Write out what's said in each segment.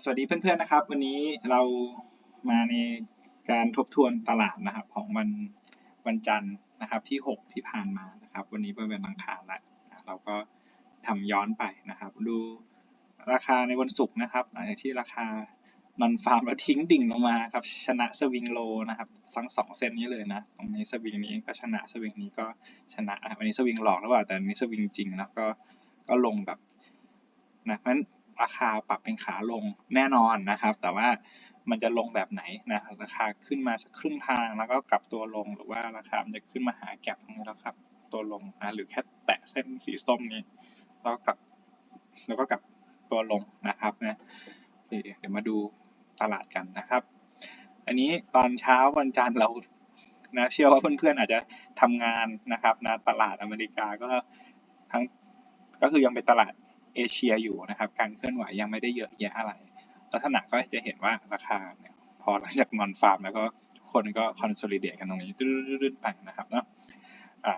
สวัสดีเพื่อนๆนะครับ วันนี้เรามาในการทบทวนตลาดนะครับ ของวันวันจันทร์นะครับที่ 6 ที่ผ่านมานะครับ วันนี้เป็นวันอังคารแล้วนะเราก็ทำย้อนไปนะครับ ดูราคาในวันศุกร์นะครับหลังจากที่ราคานอนฟาร์มแล้วทิ้งดิ่งลงมาครับชนะสวิงโลนะครับทั้งสองเส้นนี้เลยนะตรงนี้สวิงนี้ก็ชนะสวิงนี้ก็ชนะนะครันนี้สวิงหลอกหรือเปล่าแต่อันนี้สวิงจริงแล้วก็ก็ลงแบบนะเพราะฉะนั้น ราคาปรับเป็นขาลงแน่นอนนะครับ แต่ว่ามันจะลงแบบไหนนะราคาขึ้นมาสักครึ่งทางแล้วก็กลับตัวลงหรือว่าราคามันจะขึ้นมาหาแก็บตรงนี้แล้วครับ ตัวลงนะหรือแค่แตะเส้นสีส้มนี้แล้วก็กลับแล้วก็กลับตัวลงนะครับนะเดี๋ยวมาดูตลาดกันนะครับ อันนี้ตอนเช้าวันจันทร์เรานะเชื่อว่าเพื่อนๆอาจจะทำงานนะครับนะตลาดอเมริกาก็ทั้งก็คือยังเป็นตลาด เอเชียอยู่นะครับ การเคลื่อนไหวยังไม่ได้เยอะแยะอะไร ลักษณะก็จะเห็นว่าราคาเนี่ยพอหลังจากนอนฟาร์มแล้วก็คนก็คอนโซลิเดตกันตรงนี้ดื้อๆไปนะครับเนาะ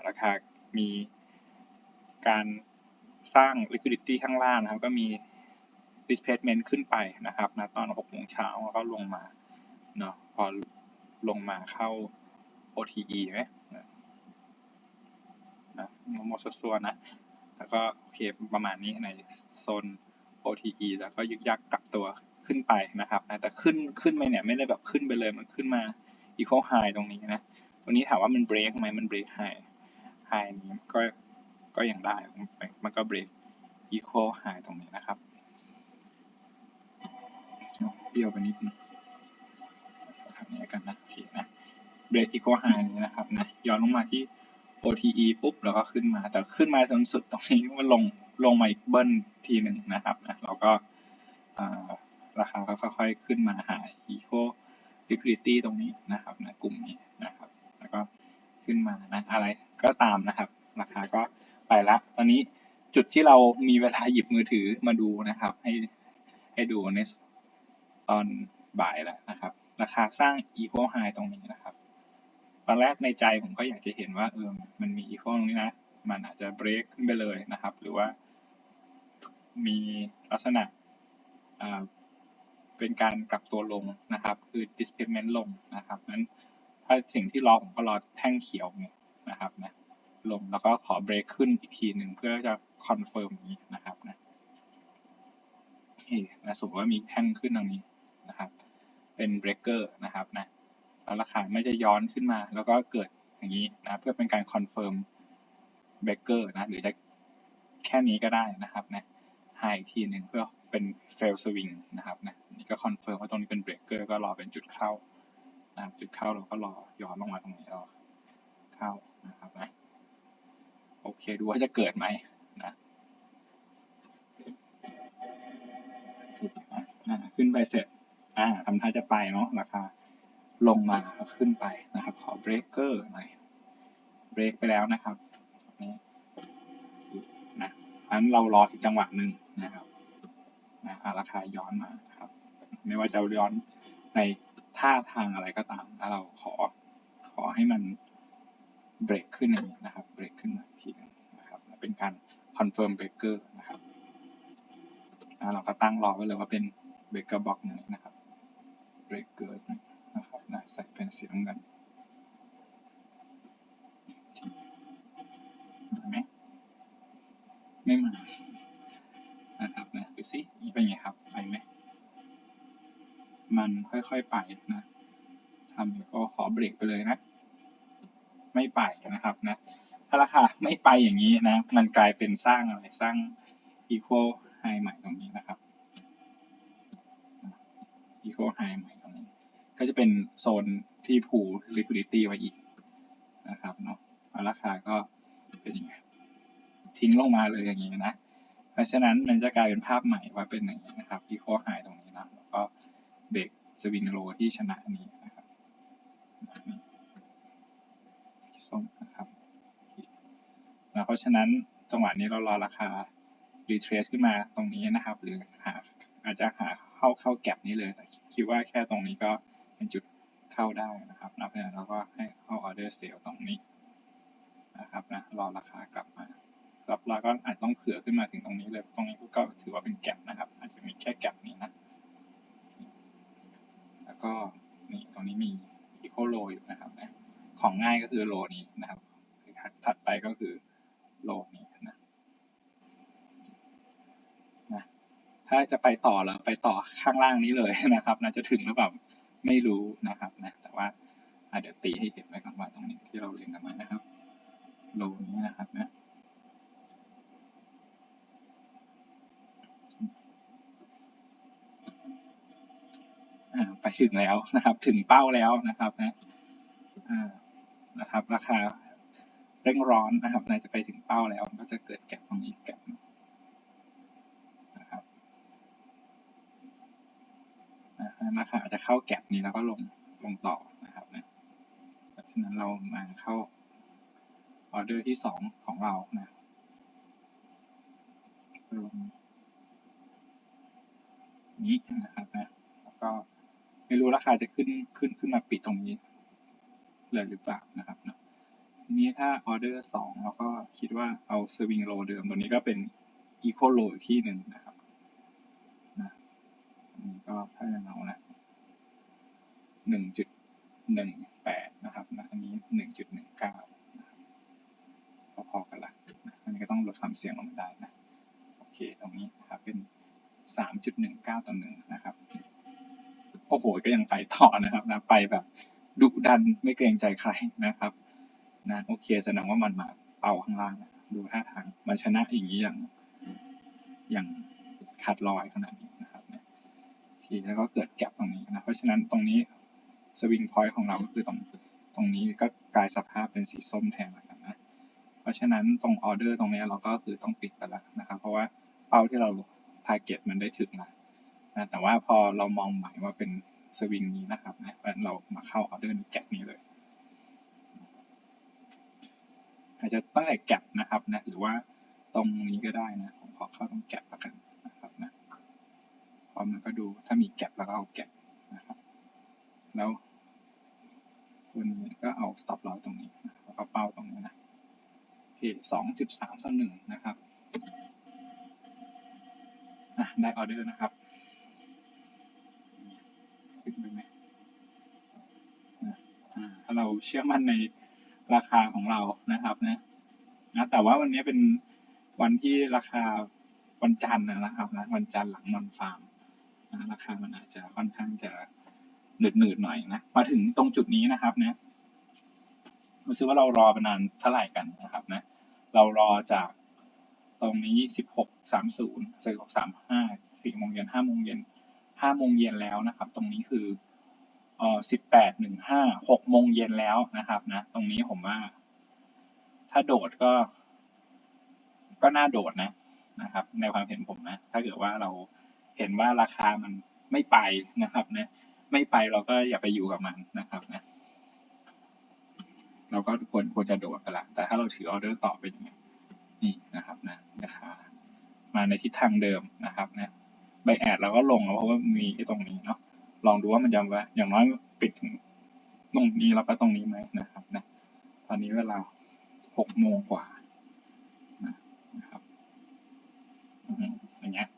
ราคามีการสร้าง liquidity ข้างล่างนะครับ ก็มี displacement ขึ้นไปนะครับนะตอน6โมงเช้าแล้วก็ลงมาเนาะพอลงมาเข้า OTE ไหมนะโมโซซัวนะ แล้วก็โอเคประมาณนี้ในโซน OTE แล้วก็ยึกยักกลับตัวขึ้นไปนะครับนะแต่ขึ้นขึ้นไปเนี่ยไม่ได้แบบขึ้นไปเลยมันขึ้นมา equal high ตรงนี้นะตรงนี้ถามว่ามัน break ไหมมัน break high high นี้ก็ก็ยังได้มันก็ break equal high ตรงนี้นะครับเบี้ยวไปนิดนึงทำนี้กันนะโอเคนะ break equal high นี้นะครับนะย้อนลงมาที่ OTE ปุ๊บแล้วก็ขึ้นมา แต่ขึ้นมาจนสุดตรงนี้มันลงลงมาอีกเบิ้ลทีหนึ่งนะครับนะแล้วก็ราคาก็ค่อยๆขึ้นมาหา eco liquidity ตรงนี้นะครับนะกลุ่มนี้นะครับ แล้วก็ขึ้นมานะอะไรก็ตามนะครับ ราคาก็ไปละตอนนี้จุดที่เรามีเวลาหยิบมือถือมาดูนะครับ ให้ให้ดูในตอนบ่ายแล้วนะครับ ราคาสร้าง equal high ตรงนี้นะครับ ตอนแรกในใจผมก็อยากจะเห็นว่าเออมันมี equal ตรงนี้นะ มันอาจจะ break ขึ้นไปเลยนะครับ หรือว่ามีลักษณะเป็นการกลับตัวลงนะครับ คือ displacement ลงนะครับนั้นถ้าสิ่งที่รอผมก็รอแท่งเขียวเนี่ยนะครับนะลงแล้วก็ขอ break ขึ้นอีกทีหนึ่งเพื่อจะ confirm นี้นะครับนะโอเคนะสมมติว่ามีแท่งขึ้นตรงนี้นะครับ เป็น breaker นะครับนะ แล้วราคาไม่จะย้อนขึ้นมา แล้วก็เกิดอย่างนี้นะเพื่อเป็นการ confirm breaker นะหรือจะแค่นี้ก็ได้นะครับนะ high อีกทีหนึ่งเพื่อเป็น fail swing นะครับนะนี่ก็คอนเฟิร์มว่าตรงนี้เป็น breaker ก็รอเป็นจุดเข้านะจุดเข้าเราก็รอย้อนลงมาตรงนี้รอเข้านะครับนะโอเคดูว่าจะเกิดไหมนะขึ้นไปเสร็จอ่าทำท่าจะไปเนาะราคา ลงมาขึ้นไปนะครับ ขอ breaker หน่อย break ไปแล้วนะครับนี่นะอันเรารออีกจังหวะหนึ่งนะครับนะราคาย้อนมาครับ ไม่ว่าจะย้อนในท่าทางอะไรก็ตามแล้วเราขอขอให้มันเบรกขึ้นอย่างนี้นะครับ เบรกขึ้นมาทีนึงนะครับ เป็นการคอนเฟิร์มเบรกเกอร์นะครับเราก็ตั้งรอไว้เลยว่าเป็นเบรกเกอร์บล็อกหนี้นะครับ เบรกเกอร์ ใส่เป็นสีน้ำเงินเห็นไหมไม่มานะครับนะดูซิเป็นไงครับไปไหมมันค่อยๆไปนะทำก็ขอเบรกไปเลยนะ ไม่ไปนะครับนะถ้าราคาไม่ไปอย่างนี้นะ มันกลายเป็นสร้างอะไรสร้าง equal high ใหม่ตรงนี้นะครับ equal high ใหม่ ก็จะเป็นโซนที่ผู liquidity ไว้อีกนะครับเนาะราคาก็เป็นยังไงทิ้งลงมาเลยอย่างนี้นะ เพราะฉะนั้นมันจะกลายเป็นภาพใหม่ว่าเป็นอย่างนี้นะครับที่โคหายตรงนี้นะแล้วก็เบรกสวิงโลที่ชนะนี้นะครับส้มนะครับเพราะฉะนั้นจังหวะนี้เรารอราคา retrace ขึ้นมาตรงนี้นะครับ หรือหาอาจจะหาเข้าเข้าแก็บนี้เลยแต่คิดว่าแค่ตรงนี้ก็ เป็นจุดเข้าได้นะครับนับเนเราก็ให้เข้าออเดอร์เซลตรงนี้นะครับนะรอราคากลับมารับเราก็อาจต้องเผื่อขึ้นมาถึงตรงนี้เลยตรงนี้ก็ถือว่าเป็นแกลบนะครับ อาจจะมีแค่แกลบนี้นะ แล้วก็นี่ตรงนี้มี eco row อยู่นะครับนะของง่ายก็คือโลนี้นะครับถัดไปก็คือโลนี้นะนะถ้าจะไปต่อแล้วไปต่อข้างล่างนี้เลยนะครับนะจะถึงหรือเปล่า ไม่รู้นะครับนะแต่ว่าอะเดี๋ยวตีให้เห็นไว้ก่อนว่าตรงนี้ที่เราเรียนกันมานะครับโลนี้นะครับนะไปถึงแล้วนะครับ ถึงเป้าแล้วนะครับนะนะครับ ราคาเร่งร้อนนะครับน่าจะไปถึงเป้าแล้วก็จะเกิดแก็บตรงนี้แก็บอ่า ราคาอาจจะเข้าแก็บนี้แล้วก็ลงลงต่อนะครับนะเพราะฉะนั้นเรามาเข้าออเดอร์ที่สองของเรานะลงนี้นะครับนะแล้วก็ไม่รู้ราคาจะขึ้นขึ้นขึ้นมาปิดตรงนี้เลยหรือเปล่านะครับนะทีนี้ถ้าออเดอร์สองเราก็คิดว่าเอาสวิงโลเดิมตัวนี้ก็เป็นอีโคโลอีกที่หนึ่งนะครับ ก็ถ้าอย่างเรานะหนึ่งจุดหนึ่งแปดนะครับนะอันนี้หนึ่งจุดหนึ่งเก้าพอๆกันละนะอันนี้ก็ต้องลดความเสี่ยงลงมาได้นะ โอเค ตรงนี้นะครับเป็นสามจุดหนึ่งเก้าต่อหนึ่งนะครับ โอ้โห ก็ยังไปต่อนะครับนะ ไปแบบดุดันไม่เกรงใจใครนะครับ นะโอเค แสดงว่ามันมาเป่าข้างล่างนะดูท่าทาง มันชนะอย่างนี้อย่างอย่างขาดลอยขนาดนี้ นะครับนะโอเคแล้วก็เกิดแก็บตรงนี้นะ เพราะฉะนั้นตรงนี้สวิงพอยต์ของเราก็คือตรงตรงนี้ก็กลายสภาพเป็นสีส้มแทนแล้วกันนะ เพราะฉะนั้นตรงออเดอร์ตรงนี้เราก็คือต้องปิดไปแล้วนะครับ เพราะว่าเป้าที่เราทาร์เก็ตมันได้ถึงแล้วนะแต่ว่าพอเรามองหมายว่าเป็นสวิงนี้นะครับนะเรามาเข้าออเดอร์ในแก็บนี้เลย อาจจะตั้งแต่แก็บนะครับนะหรือว่าตรงนี้ก็ได้นะ ผมขอเข้าตรงแก็บละกันนกัน เพราะมันก็ดูถ้ามีแก็บแล้วก็เอาแก็บนะครับ แล้วตัวนี้ก็เอา stop loss ตรงนี้แล้วก็เป้าตรงนี้นะโอเคสองจุดสามต่อหนึ่งนะครับอะได้ออเดอร์นะครับขึ้นไปไหมนะถ้าเราเชื่อมั่นในราคาของเรานะครับนะนะแต่ว่าวันนี้เป็นวันที่ราคาวันจันทร์นะครับนะวันจันทร์หลังนอนฟาร์ม นะราคามันอาจจะค่อนข้างจะหนืดหนืดๆหน่อยนะมาถึงตรงจุดนี้นะครับนะรู้สึกว่าเรารอไปนานเท่าไหร่กันนะครับนะเรารอจากตรงนี้สิบหกสามศูนย์สิบหกสามห้าสี่โมงเย็นห้าโมงเย็นห้าโมงเย็นแล้วนะครับ ตรงนี้คือเอ่อสิบแปดหนึ่งห้าหกโมงเย็นแล้วนะครับนะตรงนี้ผมว่า ถ้าโดดก็ ก็น่าโดดนะนะครับ ในความเห็นผมนะ ถ้าเกิดว่าเรา เห็นว่าราคามันไม่ไปนะครับนะไม่ไปเราก็อย่าไปอยู่กับมันนะครับนะเราก็ควรควรจะโดดไปละแต่ถ้าเราถือออเดอร์ต่อไปอย่างเงี้ยนี่นะครับนะราคามาในทิศทางเดิมนะครับนะใบแอดเราก็ลงแล้วเพราะว่ามีไอ้ตรงนี้เนาะลองดูว่ามันจะว่าอย่างน้อยปิดถึงตรงนี้แล้วก็ตรงนี้ไหมนะครับนะตอนนี้เวลาหกโมงกว่านะนะครับอืมอย่างเงี้ย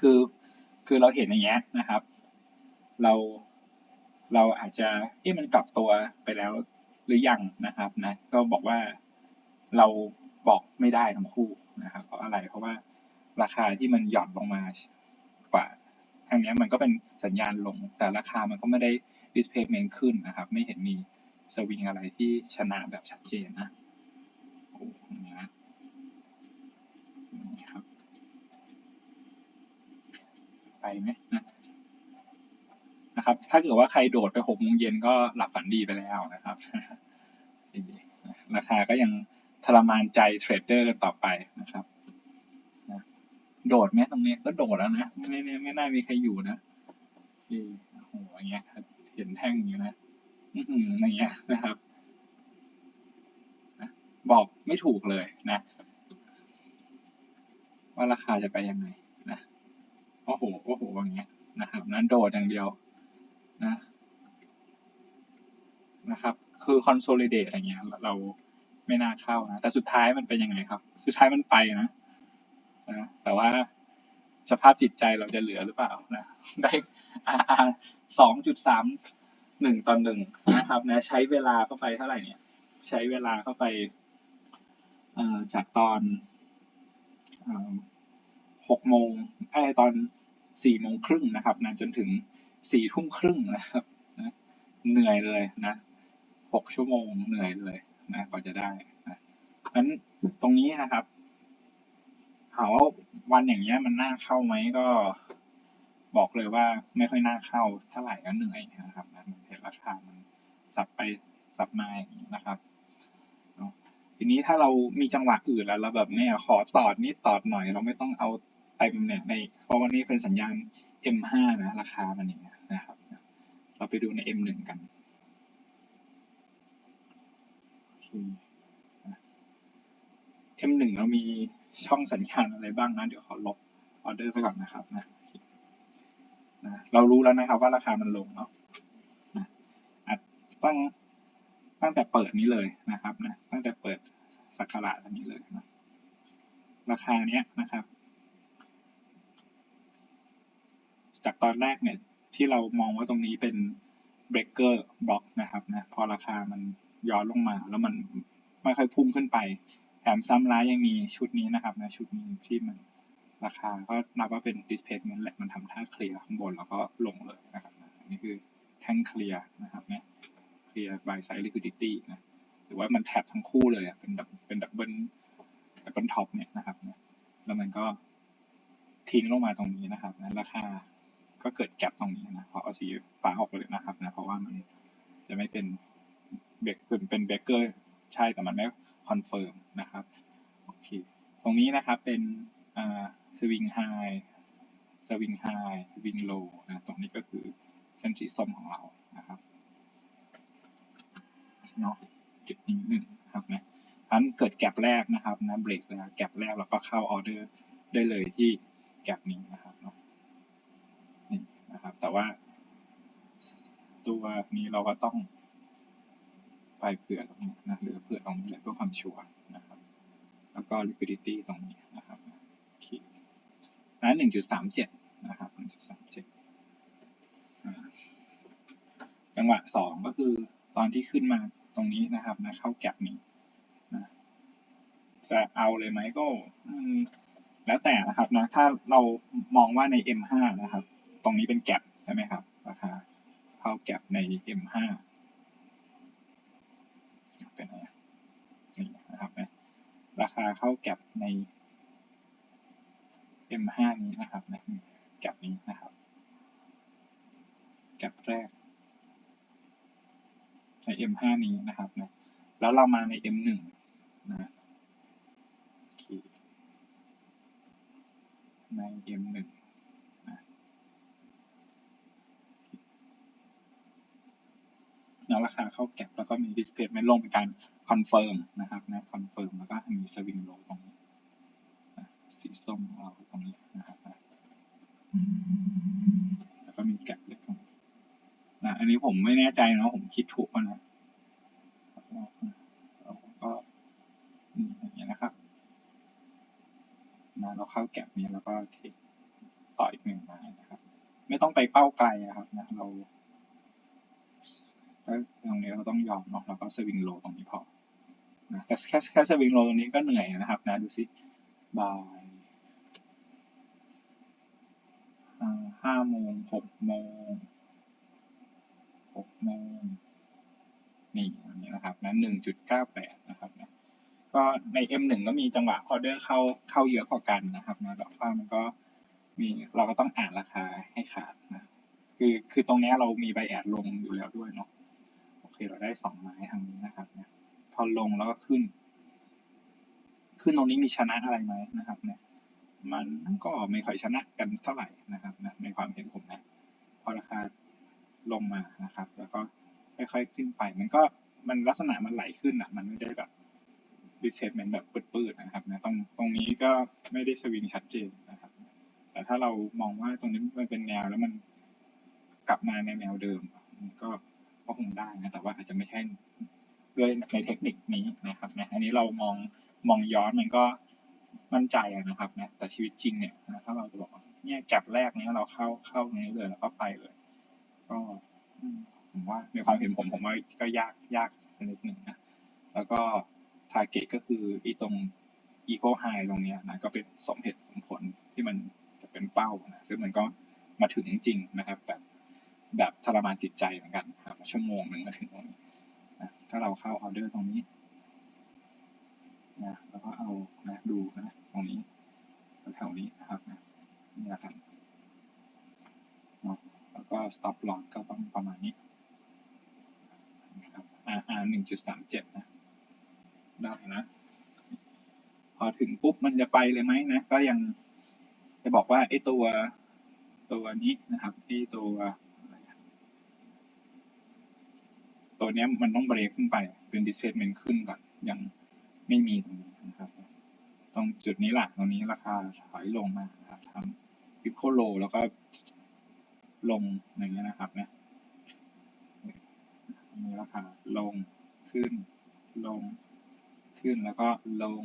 คือคือเราเห็นอย่างเงี้ยนะครับ เราเราอาจจะเอ๊ะมันกลับตัวไปแล้วหรือยังนะครับนะก็บอกว่าเราบอกไม่ได้ทั้งคู่นะครับ เพราะอะไรเพราะว่าราคาที่มันหย่อนลงมากว่าทางเนี้ยมันก็เป็นสัญญาณลง แต่ราคามันก็ไม่ได้ displacement ขึ้นนะครับ ไม่เห็นมีสวิงอะไรที่ชนะแบบชัดเจนนะโอ้อย่างเงี้ยนี่ครับ ไหมนะครับ ถ้าเกิดว่าใครโดดไปหกโมงเย็นก็หลับฝันดีไปแล้วนะครับ ราคาก็ยังทรมานใจเทรดเดอร์กันต่อไปนะครับโดดไหมตรงนี้ก็โดดแล้วนะไม่ไม่ไม่น่ามีใครอยู่นะโอ้โหอย่างเงี้ยเห็นแท่งอย่างนี้นะอืออย่างเงี้ยนะครับบอกไม่ถูกเลยนะ ว่าราคาจะไปยังไง โอ้โหโอ้โหอย่างเงี้ยนะครับนั้นโดดอย่างเดียวนะนะครับ คือ consolidate อะไรเงี้ยเราไม่น่าเข้านะแต่สุดท้ายมันเป็นยังไงครับ สุดท้ายมันไปนะนะแต่ว่าสภาพจิตใจเราจะเหลือหรือเปล่านะได้ RR สองจุดสามหนึ่งต่อหนึ่งนะครับนะใช้เวลาเข้าไปเท่าไหร่เนี่ย ใช้เวลาเข้าไปเอ่อจากตอนหกโมงไอ้ตอน สี่โมงครึ่งนะครับนะจนถึงสี่ทุ่มครึ่งนะครับนะเหนื่อยเลยนะหกชั่วโมงเหนื่อยเลยนะกว่าจะได้นะงั้นตรงนี้นะครับถามว่าวันอย่างเงี้ยมันน่าเข้าไหมก็บอกเลยว่าไม่ค่อยน่าเข้าเท่าไหร่ก็เหนื่อยนะครับนะมันเห็นราคามันสับไปสับมาอย่างนี้นะครับทีนี้ถ้าเรามีจังหวะอื่นแล้วเราแบบเนี่ยขอตอดนิดตอดหน่อย เราไม่ต้องเอา เต็นในเพราะวันนี้เป็นสัญญาณ M5 นะราคามันอย่างเงี้ยนะครับ เราไปดูใน M1 กันโอเค M1 เรามีช่องสัญญาณอะไรบ้างนะ เดี๋ยวขอลบออเดอร์ไปก่อนนะครับนะนะเรารู้แล้วนะครับว่าราคามันลงเนาะนะตั้งตั้งแต่เปิดนี้เลยนะครับนะตั้งแต่เปิดสักการะอันนี้เลยนะราคาเนี้ยนะครับ จากตอนแรกเนี่ยที่เรามองว่าตรงนี้เป็นเบรกเกอร์บล็อกนะครับนะพอราคามันย้อนลงมา แล้วมันไม่ค่อยพุ่งขึ้นไปแถมซ้ำร้ายยังมีชุดนี้นะครับนะชุดนี้ที่มันราคาก็นับว่าเป็น displacement แหละมันทำท่าเคลียร์ข้างบนแล้วก็ลงเลยนะครับนะอันนี้คือแท่งเคลียร์นะครับเนี่ยเคลียร์ by side liquidity นะหรือว่ามันแท็บทั้งคู่เลยเป็นแบบเป็นดับเบิลดับเบิลท็อปเนี่ยนะครับนะแล้วมันก็ทิ้งลงมาตรงนี้นะครับนะราคา ก็เกิดแกลบตรงนี้นะพอเอาสีฟ้าออกไปเลยนะครับนะเพราะว่ามันจะไม่เป็นเบรกเป็นเบรกเกอร์ใช่แต่มันไม่คอนเฟิร์มนะครับโอเคตรงนี้นะครับเป็นอ่าสวิงไฮสวิงไฮสวิงโลนะตรงนี้ก็คือเส้นสีส้มของเรานะครับเนาะจุดนี้หนึ่งครับนะพันเกิดแกลบแรกนะครับนะเบรกแล้วแกลบแรกเราก็เข้าออเดอร์ได้เลยที่แกลบนี้นะครับเนาะ นะครับ แต่ว่าตัวนี้เราก็ต้องไปเผื่อตรงนี้นะหรือเผื่อตรงนี้เลยเพื่อความชัวร์นะครับ แล้วก็ liquidity ตรงนี้นะครับโอเคนะหนึ่งจุดสามเจ็ดนะครับหนึ่งจุดสามเจ็ดจังหวะสองก็คือตอนที่ขึ้นมาตรงนี้นะครับนะเข้าแก็บนี้นะจะเอาเลยไหมก็แล้วแต่นะครับนะถ้าเรามองว่าใน M5 นะครับ รงนี้เป็นแก็บใช่ไหมครับ ราคาเข้าแก็บใน M5 เป็นไงนี่นะครับนะราคาเข้าแก็บใน M5 นี้นะครับนะแก็บนี้นะครับแก็บแรกใน M5 นี้นะครับนะแล้วเรามาใน M1 นะใน M1 นะ แล้วราคาเข้าแก็บแล้วก็มี displacement ลงเป็นการคอนเฟิร์มนะครับนะคอนเฟิร์มแล้วก็มีสวิงโลตรงนี้สีส้มของเราตรงนี้นะครับแล้วก็มีแก็บเล็กตรงนี้นะอันนี้ผมไม่แน่ใจนะผมคิดถูกป่ะนะเราก็นี่อย่างเงี้ยนะครับนะเราเข้าแก็บนี้แล้วก็เทคต่ออีกหนึ่งไม้นะครับ ไม่ต้องไปเป้าไกลนะครับนะเรา ตรงนี้เราต้องยอมเนาะแล้วก็สวิงโลตรงนี้พอนะแต่แค่แค่สวิงโลตรงนี้ก็เหนื่อยนะครับนะดูสิบ่ายห้าโมงหกโมงหกโมงนี่อันนี้นะครับนั้นหนึ่งจุดเก้าแปดนะครับนะก็ใน M1 ก็มีจังหวะออเดอร์เข้าเข้าเยอะกว่ากันนะครับนะแต่ว่ามันก็มีเราก็ต้องอ่านราคาให้ขาดนะคือคือตรงนี้เรามีใบแอดลงอยู่แล้วด้วยเนาะ โอเคเราได้สองไม้ทางนี้นะครับนะพอลงแล้วก็ขึ้น ขึ้นตรงนี้มีชนะอะไรไหมนะครับเนี่ยมันก็ไม่ค่อยชนะกันเท่าไหร่นะครับนะในความเห็นผมนะพอราคาลงมานะครับ แล้วก็ค่อยๆขึ้นไป มันก็มันลักษณะมันไหลขึ้นอะ มันไม่ได้แบบดิเชตเมนแบบปืดๆนะครับนะตรงตรงนี้ก็ไม่ได้สวิงชัดเจนนะครับ แต่ถ้าเรามองว่าตรงนี้มันเป็นแนวแล้วมันกลับมาในแนวเดิม ก็ ก็คงได้นะแต่ว่าอาจจะไม่ใช่ด้วยในเทคนิคนี้นะครับนะอันนี้เรามองมองย้อนมันก็มั่นใจนะครับนะแต่ชีวิตจริงเนี่ยนะถ้าเราจะบอกเนี่ยแก็บแรกเนี้ยเราเข้าเข้าตรงนี้เลยแล้วก็ไปเลย ก็ผมว่าในความเห็นผมผมว่าก็ยากยากนิดหนึ่งนะแล้วก็ t a r g e t ก็คืออีตรง equal high ตรงเนี้ยนะก็เป็นสมเหตุสมผลที่มันจะเป็นเป้านะซึ่งมันก็มาถึงจริงๆนะครับแบบ แบบทรมานจิตใจเหมือนกันครับชั่วโมงหนึ่งมาถึงตรงนี้นะถ้าเราเข้าออเดอร์ตรงนี้นะแล้วก็เอานะดูนะตรงนี้แถวๆนี้นะครับนะนี่ละกันเนาะแล้วก็ stop loss ก็ต้องประมาณนี้นะครับ RR หนึ่งจุดสามเจ็ดนะ ได้นะ พอถึงปุ๊บมันจะไปเลยไหมนะ ก็ยังจะบอกว่าไอ้ตัวตัวนี้นะครับไอ้ตัวอะไรอะ ตัวนี้มันต้องเบรกขึ้นไปเป็น displacement ขึ้นก่อนยังไม่มีตรงนี้นะครับตรงจุดนี้แหละตรงนี้ราคาถอยลงมานะครับทำพิโคโลแล้วก็ลงอย่างเงี้ยนะครับนะมีราคาลงขึ้นลงขึ้นแล้วก็ลง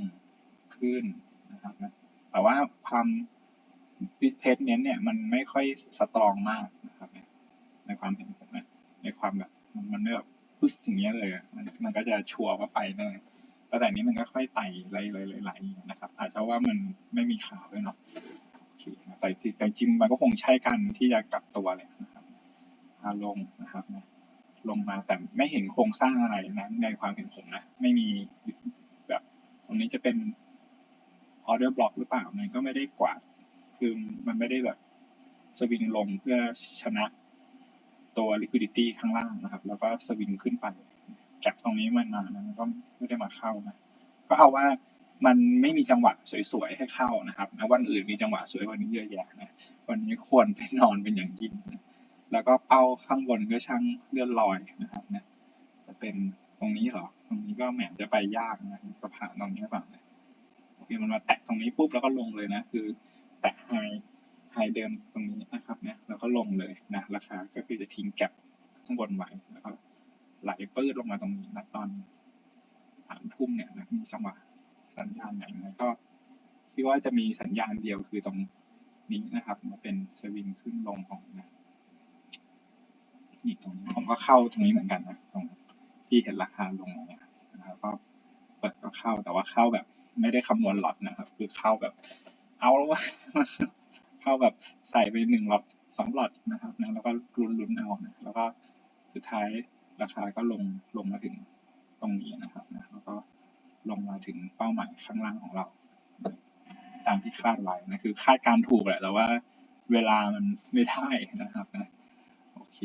ขึ้นนะครับนะแต่ว่าความ displacement เนี่ยมันไม่ค่อยสตรองมากนะครับเนี่ยในความเห็นผมนะในความแบบมันไม่แบบ พุชอย่างเงี้ยเลยมันมันก็จะชัวร์ว่าไปแน่แต่แต่นี้มันก็ค่อยไต่ไหลไหลๆๆนะครับ อาจจะว่ามันไม่มีข่าวด้วยเนาะโอเคแต่จริงแต่จริงมันก็คงใช่กันที่จะกลับตัวเลยนะครับลงนะครับลงมาแต่ไม่เห็นโครงสร้างอะไรนะในความเห็นผมนะ ไม่มีแบบตรงนี้จะเป็นออเดอร์บล็อกหรือเปล่ามันก็ไม่ได้กวาดคือมันไม่ได้แบบสวิงลงเพื่อชนะ ตัว liquidity ข้างล่างนะครับ แล้วก็สวิงขึ้นไปแก็บตรงนี้มันมานะก็ไม่ได้มาเข้านะก็เอาว่ามันไม่มีจังหวะสวยๆให้เข้านะครับนะวันอื่นมีจังหวะสวยกวันนี้เยอะแยะนะวันนี้ควรไปนอนเป็นอย่างยิ่งนะแล้วก็เป้าข้างบนก็ช่างเลื่อนลอยนะครับนะจะเป็นตรงนี้เหรอตรงนี้ก็แหมจะไปยากนะก็ผ่านตรงนี้หรือเล่านะโอเคมันมาแตะตรงนี้ปุ๊บแล้วก็ลงเลยนะ คือแตะไฮ ไฮเดิมตรงนี้นะครับนะแล้วก็ลงเลยนะราคาก็คือจะทิ้งแก็บข้างบนไว้แล้วก็ไหลปื้ดลงมาตรงนี้นะตอนสามทุ่มเนี่ยนะมีจังหวะสัญญาณไหนไหมก็คิดว่าจะมีสัญญาณเดียวคือตรงนี้นะครับมาเป็นสวิงขึ้นลงของนะอีกตรงนี้ผมก็เข้าตรงนี้เหมือนกันนะตรงที่เห็นราคาลงเนี่ยนะครับก็เปิดก็เข้าแต่ว่าเข้าแบบ ไม่ได้คำนวณหลอตนะครับ คือเข้าแบบ เอาแล้วว่า เข้าแบบใส่ไปหนึ่งหลอตสองหลอตนะครับนะแล้วก็ลุ้นลุ้นเอานะแล้วก็สุดท้ายราคาก็ลงลงมาถึงตรงนี้นะครับนะแล้วก็ลงมาถึงเป้าหมายข้างล่างของเรา ตามที่คาดไว้นะคือคาดการถูกแหละแต่ว่าเวลามันไม่ได้นะครับนะโอเค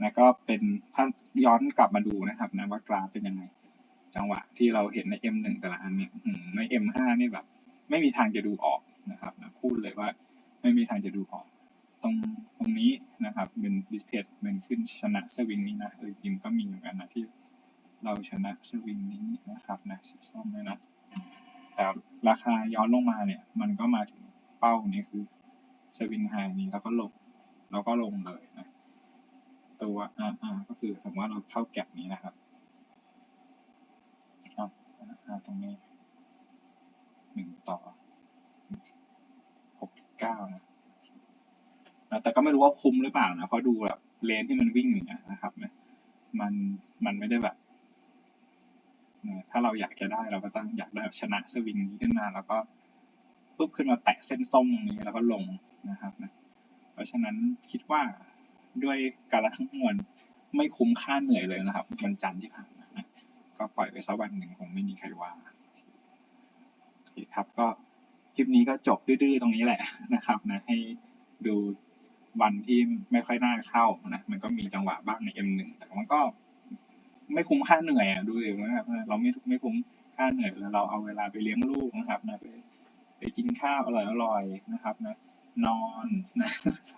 นะก็เป็นถ้าย้อนกลับมาดูนะครับนะว่ากราฟเป็นยังไง จังหวะที่เราเห็นใน M1 แต่ละอันเนี่ยใน M5 นี่แบบ ไม่มีทางจะดูออกนะครับนะพูดเลยว่า ไม่มีทางจะดูออก ตรงตรงนี้นะครับเป็นดิสเพทเป็นขึ้นชนะสวิงนี้นะเออจริงก็มีเหมือนกันนะที่เราชนะสวิงนี้นะครับนะสีส้มเลยนะแต่ราคาย้อนลงมาเนี่ยมันก็มาถึงเป้านี้คือสวิงไฮนี้แล้วก็ลงแล้วก็ลงเลยนะตัว RR ก็คือสมว่าเราเข้าแก็บนี้นะครับเอา RR ตรงนี้หนึ่งต่อ เก้านะแต่ก็ไม่รู้ว่าคุ้มหรือเปล่านะเพราะดูแบบเลนที่มันวิ่งอย่างเงี้ยนะครับนะมันมันไม่ได้แบบนะถ้าเราอยากจะได้เราก็ต้องอยากได้ชนะสวิงนี้ขึ้นมาแล้วก็ปุ๊บขึ้นมาแตะเส้นส้มตรงนี้แล้วก็ลงนะครับนะเพราะฉะนั้นคิดว่าด้วยการละทั้งมวลไม่คุ้มค่าเหนื่อยเลยนะครับวันจันทร์ที่ผ่านมานะก็ปล่อยไปสักวันหนึ่งคงไม่มีใครว่าโอเคครับก็ คลิปนี้ก็จบดื้อๆตรงนี้แหละนะครับนะให้ดูวันที่ไม่ค่อยน่าเข้านะมันก็มีจังหวะบ้างใน M1 แต่มันก็ไม่คุ้มค่าเหนื่อยอะดูเลยนะครับเราไม่ไม่คุ้มค่าเหนื่อยแล้วเราเอาเวลาไปเลี้ยงลูกนะครับนะไปไปกินข้าวอร่อยๆนะครับนะนอนนะ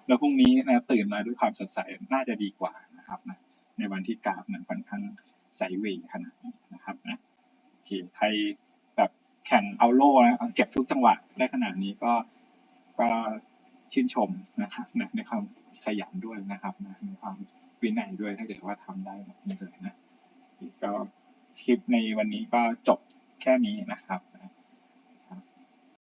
แล้วพรุ่งนี้นะตื่นมาด้วยความสดใสน่าจะดีกว่านะครับนะในวันที่กราฟมันค่อนข้างไซด์เวย์ขนาดนี้นะครับนะโอเคใคร แข่งเอาโล่นะเก็บทุกจังหวะได้ขนาดนี้ก็ก็ชื่นชมนะครับในความขยันด้วยนะครับในความวินัยด้วยถ้าเกิดว่าทำได้แบบนี้เลยนะก็คลิปในวันนี้ก็จบแค่นี้นะครับ